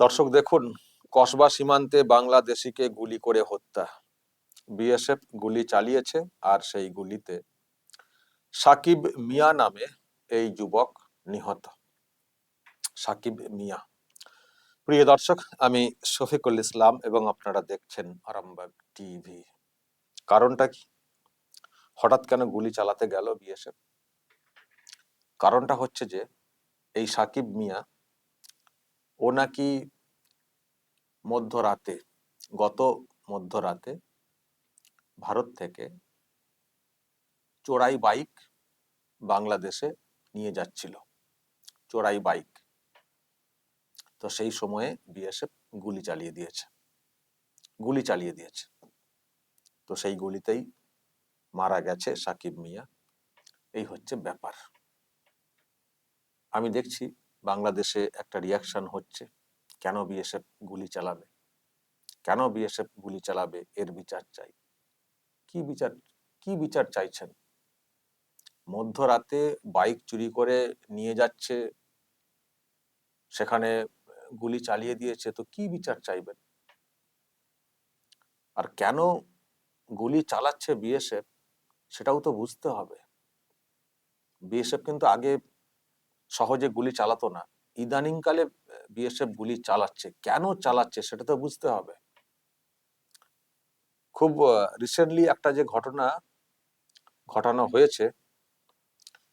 দর্শক দেখুন, কসবা সীমান্তে বাংলাদেশিকে গুলি করে হত্যা। বিএসএফ গুলি চালিয়েছে আর সেই গুলিতে সাকিব মিয়া নামে এই যুবক নিহত। সাকিব মিয়া। প্রিয় দর্শক, আমি শফিকুল ইসলাম এবং আপনারা দেখছেন আরামবাগ টিভি। কারণটা কি? হঠাৎ কেন গুলি চালাতে গেল বিএসএফ? কারণটা হচ্ছে যে, এই সাকিব মিয়া ও নাকি মধ্যরাতে, গত মধ্যরাতে ভারত থেকে চোরাই বাইক বাংলাদেশে নিয়ে যাচ্ছিল। চোরাই বাইক। তো সেই সময়ে বিএসএফ গুলি চালিয়ে দিয়েছে। গুলি চালিয়ে দিয়েছে। তো সেই গুলিতেই মারা গেছে সাকিব মিয়া। এই হচ্ছে ব্যাপার। আমি দেখছি বাংলাদেশে একটা রিয়াকশন হচ্ছে, কেন বিএসএফ গুলি চালাবে? কেন বিএসএফ গুলি চালাবে? এর বিচার চাই। কি বিচার কি বিচার চাইছেন? মধ্যরাতে বাইক চুরি করে নিয়ে যাচ্ছে, সেখানে গুলি চালিয়ে দিয়েছে, তো কি বিচার চাইবেন? আর কেন গুলি চালাচ্ছে বিএসএফ সেটাও তো বুঝতে হবে। বিএসএফ কিন্তু আগে সহজে গুলি চালাতো না। ইদানিং কালে বিএসএফ গুলি চালাচ্ছে। কেন চালাচ্ছে সেটা তো বুঝতে হবে। খুব রিসেন্টলি একটা যে ঘটনা ঘটানো হয়েছে,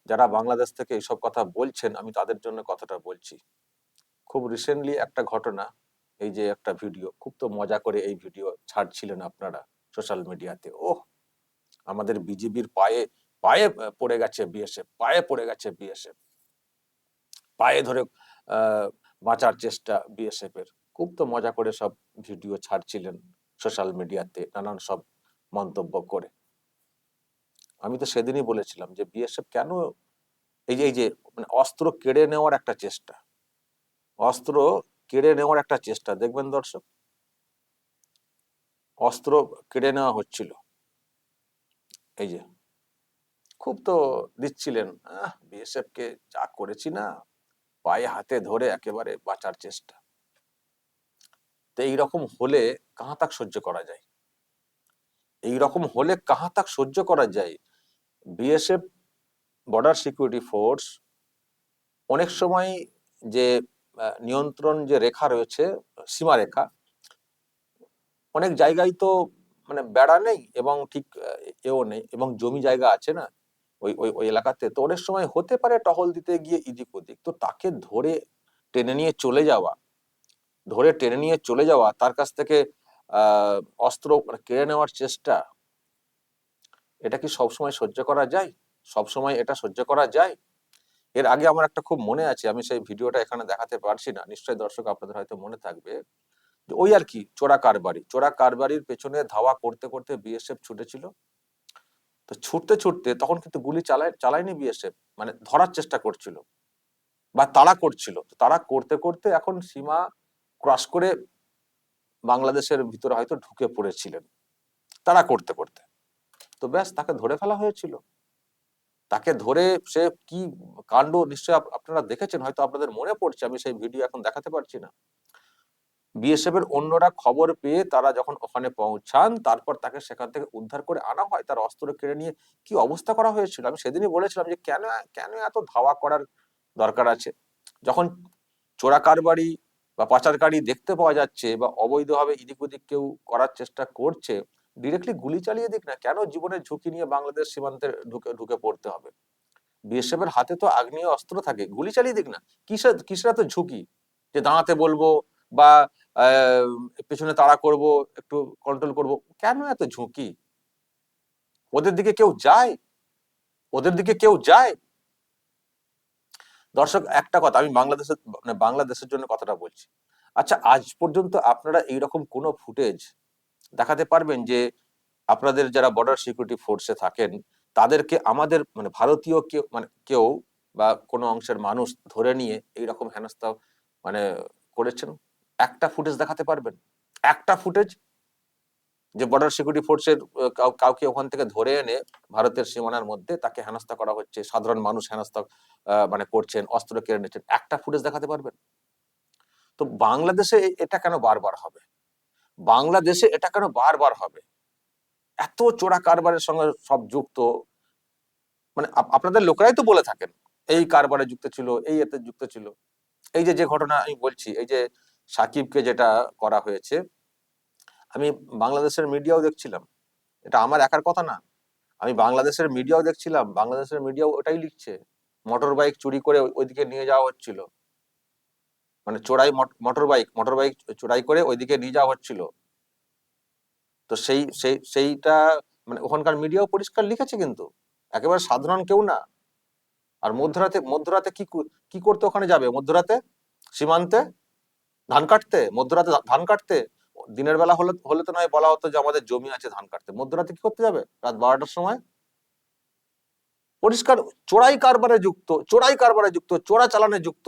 যারা বাংলাদেশ থেকে এইসব কথা বলছেন, আমি তাদের জন্য কথাটা বলছি। খুব রিসেন্টলি একটা ঘটনা, এই যে একটা ভিডিও, খুব তো মজা করে এই ভিডিও ছাড়ছিলেন আপনারা সোশ্যাল মিডিয়াতে ওহ! আমাদের বিজেপির পায়ে পায়ে পড়ে গেছে বিএসএফ পায়ে পড়ে গেছে বিএসএফ পায়ে ধরে বাঁচার চেষ্টা বিএসএফ এর খুব তো মজা করে সব ভিডিও ছাড়ছিলেন সোশ্যাল মিডিয়াতে, নানান সব মন্তব্য করে। আমি তো সেদিনই বলেছিলাম যে বিএসএফ কেন এই যে এই যে মানে অস্ত্র কেড়ে নেওয়ার একটা চেষ্টা। অস্ত্র কেড়ে নেওয়ার একটা চেষ্টা, দেখবেন দর্শক? অস্ত্র কেড়ে নেওয়া হচ্ছিল। এই যে, খুব তো দিচ্ছিলেন বিএসএফ কে যা করেছি না পায়ে হাতে ধরে একেবারে বাঁচার চেষ্টা। তো এইরকম হলে কাহা তাক সহ্য করা যায়। এই রকম হলে কাহা তাক সহ্য করা যায়। বিএসএফ বর্ডার সিকিউরিটি ফোর্স অনেক সময় যে নিয়ন্ত্রণ যে রেখা রয়েছে, সীমারেখা, অনেক জায়গায় তো মানে বেড়া নেই এবং ঠিক এও নেই এবং জমি জায়গা আছে না ওই ওই ওই এলাকাতে। তো অনেক সময় হতে পারে টহল দিতে গিয়ে ইদিক ওদিক। তো তাকে ধরে টেনে নিয়ে চলে যাওয়া, ধরে টেনে নিয়ে চলে যাওয়া তার কাছ থেকে অস্ত্র মানে কেড়ে নেওয়ার চেষ্টা। এটা কি সবসময় সহ্য করা যায়? সবসময় এটা সহ্য করা যায়? এর আগে আমার একটা খুব মনে আছে, আমি সেই ভিডিওটা এখানে দেখাতে পারছি না। নিশ্চয়ই দর্শক আপনাদের হয়তো মনে থাকবে। ওই আর কি চোরা কারবারি চোরা কারবারির পেছনে ধাওয়া করতে করতে বিএসএফ ছুটেছিল। তো ছুটতে ছুটতে তখন কিন্তু গুলি চালায়, চালায়নি বিএসএফ মানে ধরার চেষ্টা করছিল বা তাড়া করছিল। তারা করতে করতে এখন সীমা ক্রস করে বাংলাদেশের ভিতরে হয়তো ঢুকে পড়েছিলেন। তারা করতে করতে। তো ব্যাস তাকে ধরে ফেলা হয়েছিল। তাকে ধরে সে কি কাণ্ড নিশ্চয় আপনারা দেখেছেন, হয়তো আপনাদের মনে পড়ছে, আমি সেই ভিডিও এখন দেখাতে পারছি না। বিএসএফ এর অন্যরা খবর পেয়ে তারা যখন ওখানে পৌঁছান, তারপর তাকে সেখান থেকে উদ্ধার করে আনা হয়, তার অস্ত্র কেড়ে নিয়ে কি অবস্থা করা হয়েছিল? আমি সেদিনই বলেছিলাম যে, কেন কেন এত ধাওয়া করার দরকার আছে? যখন চোরা কারবারি বা পাচারকারী দেখতে পাওয়া যাচ্ছে বা অবৈধভাবে ইদিক ওদিক কেউ করার চেষ্টা করছে ডিরেক্টলি গুলি চালিয়ে দিক না, কেন জীবনের ঝুঁকি নিয়ে বাংলাদেশ সীমান্তে ঢুকে ঢুকে পড়তে হবে? বিএসএফ এর হাতে তো আগ্নেয় অস্ত্র থাকে, গুলি চালিয়ে দিক না। কিসের কিসের এত ঝুঁকি? যে দাঁড়াতে বলব বা পেছনে তাড়া করব, একটু কন্ট্রোল করব। কেন এত ঝুঁকি? ওদের দিকে কেউ যায়? ওদের দিকে কেউ যায়? দর্শক, একটা কথা, আমি বাংলাদেশের মানে বাংলাদেশের জন্য কথাটা বলছি। আচ্ছা আজ পর্যন্ত আপনারা এইরকম কোনো ফুটেজ দেখাতে পারবেন যে আপনাদের যারা বর্ডার সিকিউরিটি ফোর্সে থাকেন, তাদেরকে আমাদের মানে ভারতীয় কেউ মানে কেউ বা কোনো অংশের মানুষ ধরে নিয়ে এইরকম হেনস্থা মানে করেছেন? একটা ফুটেজ দেখাতে পারবেন? একটা ফুটেজ যে বর্ডার সিকিউরিটি ফোর্সের কাউকে ওখান থেকে ধরে এনে ভারতের সীমানার মধ্যে তাকে হেনস্থা করা হচ্ছে, সাধারণ মানুষ হেনস্থা মানে করছেন, অস্ত্র কেড়ে নিচ্ছেন, একটা ফুটেজ দেখাতে পারবেন? তো বাংলাদেশে এটা কেন বারবার হবে? বাংলাদেশে এটা কেন বারবার হবে? এত চোরা কারবারের সঙ্গে সব যুক্ত মানে আপনাদের লোকেরাই তো বলে থাকেন, এই কারবারে যুক্ত ছিল, এই এতে যুক্ত ছিল। এই যে যে ঘটনা আমি বলছি, এই যে সাকিবকে যেটা করা হয়েছে। আমি বাংলাদেশের মিডিয়াও দেখছিলাম। এটা আমার একার কথা না। আমি বাংলাদেশের মিডিয়াও দেখছিলাম। বাংলাদেশের মিডিয়াও ওটাই লিখছে। মোটর বাইক চুরি করে ওইদিকে নিয়ে যাওয়া হচ্ছিল। মানে চোরাই মোটর বাইক মোটর বাইক চোরাই করে ওইদিকে নিয়ে যাওয়া হচ্ছিল। তো সেই সেই সেইটা মানে ওখানকার মিডিয়াও পরিষ্কার লিখেছে কিন্তু। একেবারে সাধারণ কেউ না। আর মধ্যরাতে মধ্যরাতে কি কি করতে ওখানে যাবে? মধ্যরাতে? সীমান্তে? ধান কাটতে? মধ্যরাতে ধান কাটতে? দিনের বেলা হলে হলে তো নয়, বলা হতো যে আমাদের জমি আছে ধান কাটতে। মধ্যরাতে কি করতে যাবে? রাত বারোটার সময়? পরিষ্কার, চোরাই কারবারে যুক্ত, চোরাই কারবারে যুক্ত, চোরা চালানে যুক্ত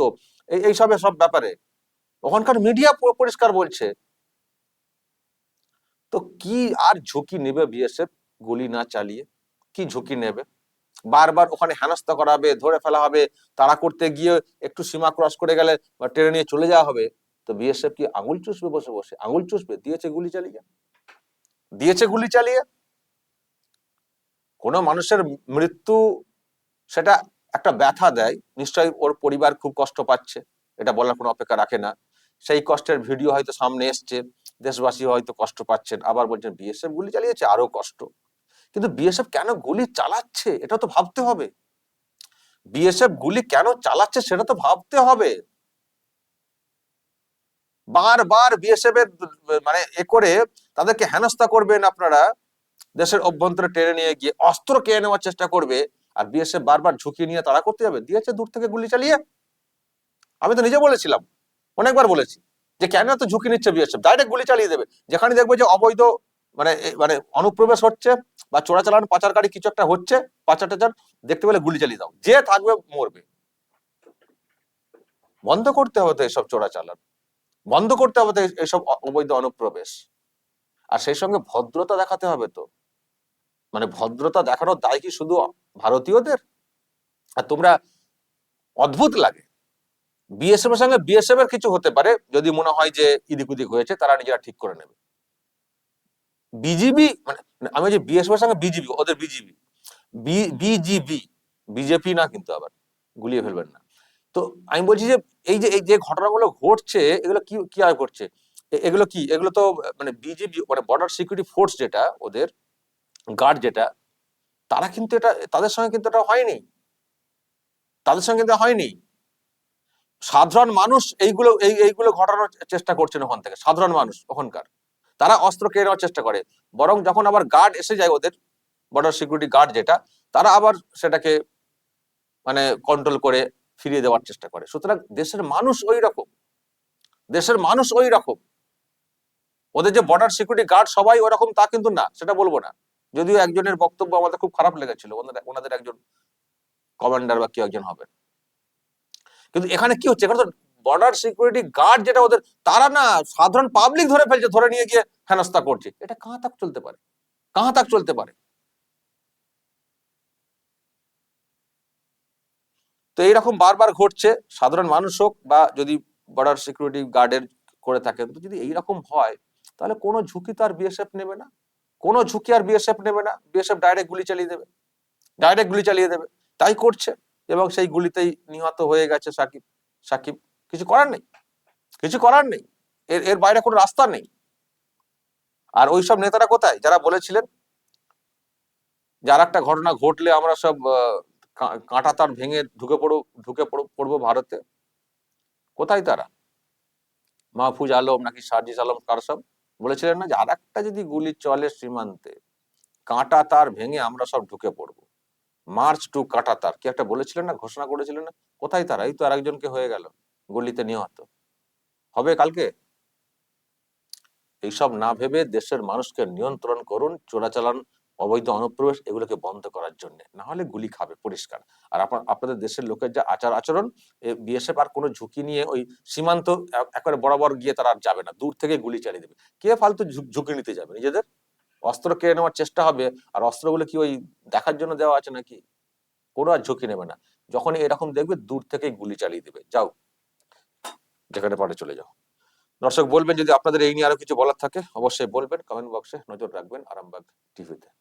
এই এইসবে সব ব্যাপারে। ওখানকার মিডিয়া পরিষ্কার বলছে। তো কি আর ঝুঁকি নেবে বিএসএফ গুলি না চালিয়ে? কি ঝুঁকি নেবে? বারবার ওখানে হেনস্থা করাবে ধরে ফেলা হবে তাড়া করতে গিয়ে একটু সীমা ক্রস করে গেলে বা ট্রেনে নিয়ে চলে যাওয়া হবে। তো বিএসএফ কি আঙুল চুষবে বসে বসে? আঙুল চুষবে? দিয়েছে গুলি চালিয়ে। দিয়েছে গুলি চালিয়ে? কোনো মানুষের মৃত্যু সেটা একটা ব্যথা দেয়। নিশ্চয়ই ওর পরিবার খুব কষ্ট পাচ্ছে। এটা বলার কোনো অপেক্ষা রাখে না। সেই কষ্টের ভিডিও হয়তো সামনে এসছে। দেশবাসী হয়তো কষ্ট পাচ্ছেন। আবার বলছেন বিএসএফ গুলি চালিয়েছে? আরও কষ্ট। কিন্তু বিএসএফ কেন গুলি চালাচ্ছে? এটা তো ভাবতে হবে। বিএসএফ গুলি কেন চালাচ্ছে? সেটা তো ভাবতে হবে। বারবার বিএসএফ এর মানে এ করে তাদেরকে হেনস্থা করবেন আপনারা। দেশের অভ্যন্তরে টেনে নিয়ে গিয়ে অস্ত্র কেড়ে নেওয়ার চেষ্টা করবে আর বিএসএফ বারবার ঝুঁকি নিয়ে তারা করতে যাবে। দিয়েছে দূর থেকে গুলি চালিয়ে। আমি তো নিজে বলেছিলাম, অনেকবার বলেছি যে কেন এত ঝুঁকি নিচ্ছে বিএসএফ ডাইরেক্ট গুলি চালিয়ে দেবে। যেখানে দেখবে যে অবৈধ মানে মানে অনুপ্রবেশ হচ্ছে বা চোরাচালান পাচারকারী কিছু একটা হচ্ছে, পাচার টাচার, দেখতে পেলে গুলি চালিয়ে দাও। যে থাকবে মরবে। বন্ধ করতে হবে তো এসব চোরাচালান বন্ধ করতে হবে তো এসব অবৈধ অনুপ্রবেশ। আর সেই সঙ্গে ভদ্রতা দেখাতে হবে তো। মানে ভদ্রতা দেখানোর দায় কি শুধু ভারতীয়দের? আর তোমরা অদ্ভুত লাগে। বিএসএফ এর সঙ্গে বিএসএফ এর কিছু হতে পারে, যদি মনে হয় যে ইদিক উদিক হয়েছে, তারা নিজেরা ঠিক করে নেবে। বিজিবি মানে আমি যে বিএসএফ এর সঙ্গে বিজিবি ওদের বিজিবি বিজিবি বিজেপি না কিন্তু আবার, গুলিয়ে ফেলবেন না। তো আমি বলছি যে, এই যে এই যে ঘটনাগুলো ঘটছে, এগুলো কি কি আর ঘটছে এগুলো কি? এগুলো তো মানে বিজেপি মানে বর্ডার সিকিউরিটি ফোর্স যেটা, ওদের গার্ড যেটা, তারা কিন্তু এটা, তাদের সঙ্গে কিন্তু এটা হয়নি। তাদের সঙ্গে কিন্তু হয়নি। সাধারণ মানুষ এইগুলো, এই, এইগুলো ঘটানোর চেষ্টা করছেন ওখান থেকে, সাধারণ মানুষ ওখানকার। তারা অস্ত্র কেড়ে নেওয়ার চেষ্টা করে। বরং যখন আবার গার্ড এসে যায় ওদের বর্ডার সিকিউরিটি গার্ড যেটা, তারা আবার সেটাকে মানে কন্ট্রোল করে ফিরিয়ে দেওয়ার চেষ্টা করে। সুতরাং দেশের মানুষ ওই রকম দেশের মানুষ ওই রকম ওদের যে বর্ডার সিকিউরিটি গার্ড সবাই ওরকম তা কিন্তু না, সেটা বলব না। যদিও একজনের বক্তব্য আমাদের খুব খারাপ লেগেছিল, ওনাদের একজন কমান্ডার বা কেউ একজন হবেন কিন্তু এখানে কি হচ্ছে? এখানে তো বর্ডার সিকিউরিটি গার্ড যেটা ওদের, তারা না সাধারণ পাবলিক ধরে ফেলছে, ধরে নিয়ে গিয়ে হেনস্থা করছে। এটা কাহা তাক চলতে পারে? কাহা তাক চলতে পারে? তো এইরকম বারবার ঘটছে, সাধারণ মানুষ হোক বা যদি বর্ডার সিকিউরিটি গার্ডের করে থাকেন তো যদি এইরকম হয়, তাহলে কোনো ঝুঁকি তো আর বিএসএফ নেবে না। কোনো ঝুঁকি আর বিএসএফ নেবে না। বিএসএফ ডাইরেক্ট গুলি চালিয়ে দেবে। ডাইরেক্ট গুলি চালিয়ে দেবে। তাই করছে এবং সেই গুলিতেই নিহত হয়ে গেছে সাকিব। সাকিব, কিছু করার নেই। কিছু করার নেই। এর এর বাইরে কোনো রাস্তা নেই। আর ওইসব নেতারা কোথায়? যারা বলেছিলেন, যার একটা ঘটনা ঘটলে আমরা সব কাঁটা তার ভেঙে ঢুকে পড়ো, ঢুকে পড়ব ভারতে। কোথায় তারা? মাহফুজ আলম নাকি সার্জিস আলম কার সব? বলেছিলেন না যে আর একটা যদি গুলি চলে সীমান্তে, কাঁটা তার ভেঙে আমরা সব ঢুকে পড়ব। মার্চ টু কাঁটা তার, কি একটা বলেছিলেন না, ঘোষণা করেছিলেন না? কোথায় তারা? এই তো আরেকজনকে হয়ে গেল, গুলিতে নিহত। হবে কালকে? এইসব না ভেবে দেশের মানুষকে নিয়ন্ত্রণ করুন, চোরাচালান অবৈধ অনুপ্রবেশ এগুলোকে বন্ধ করার জন্য। না হলে গুলি খাবে, পরিষ্কার। আর আপনার আপনাদের দেশের লোকের যা আচার আচরণ বিএসএফ আর কোনো ঝুঁকি নিয়ে ওই সীমান্ত এক- একেবারে বরাবর গিয়ে তারা আর যাবে না। দূর থেকে গুলি চালিয়ে দেবে। কে ফালতু ঝুঁকি নিতে যাবে? নিজেদের? অস্ত্র কেড়ে নেওয়ার চেষ্টা হবে। আর অস্ত্রগুলো কি ওই দেখার জন্য দেওয়া আছে নাকি? কোনো আর ঝুঁকি নেবে না। যখন এরকম দেখবে, দূর থেকেই গুলি চালিয়ে দেবে। যাও। যেখানে পারে চলে যাও। দর্শক, বলবেন যদি আপনাদের এই নিয়ে আরও কিছু বলার থাকে, অবশ্যই বলবেন। কমেন্ট বক্সে নজর রাখবেন আরামবাগ টিভিতে।